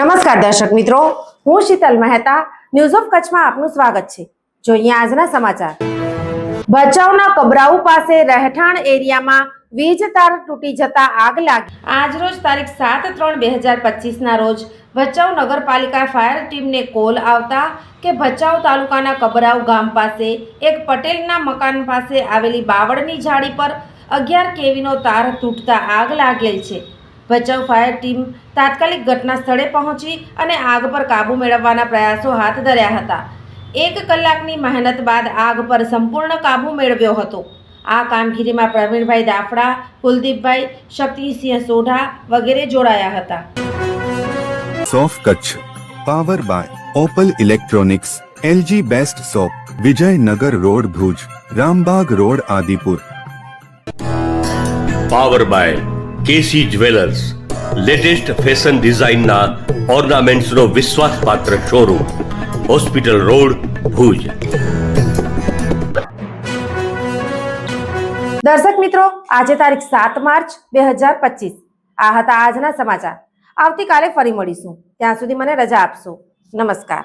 નમસ્કાર દર્શક મિત્રો. હું શીતલ મહેતા ન્યૂઝ ઓફ કચ્છમાં આપનું સ્વાગત છે. જોઈએ આજના સમાચાર. ભચાઉના કબરાઉ પાસે રહેઠાણ એરિયામાં વીજ તાર તૂટી જતા આગ લાગી. આજરોજ તારીખ સાત ત્રણ બે હજાર પચીસના રોજ ભચાઉ નગરપાલિકા ફાયર ટીમને કોલ આવતા કે ભચાઉ તાલુકાના કબરાઉ ગામ પાસે એક પટેલના મકાન પાસે આવેલી બાવળની જાળી પર અગિયાર કેવીનો તાર તૂટતા આગ લાગેલ છે. ભચાઉ ફાયર ટીમ તાત્કાલિક ઘટના સ્થળે પહોંચી અને આગ પર કાબૂ મેળવવાના પ્રયાસો હાથ ધર્યા હતા. એક કલાકની મહેનત બાદ આગ પર સંપૂર્ણ કાબૂ મેળવ્યો હતો. આ કામગીરીમાં પ્રવીણભાઈ દાફડા કુલદીપભાઈ શક્તિસિંહ સોઢા વગેરે જોડાયા હતા. સોફ Kutch power by Opal electronics LG best shop Vijaynagar road Bhuj Rambag road Adipur. Power by KC jewellers, latest fashion ડિઝાઇનના ઓર્નામેન્ટ્સનો વિશ્વાસપાત્ર શોરૂમ, હોસ્પિટલ રોડ, ભુજ. દર્શક મિત્રો, આજે તારીખ સાત માર્ચ બે હજાર પચીસ. આ હતા આજના સમાચાર. આવતીકાલે ફરી મળીશું. ત્યાં સુધી મને રજા આપશો. નમસ્કાર.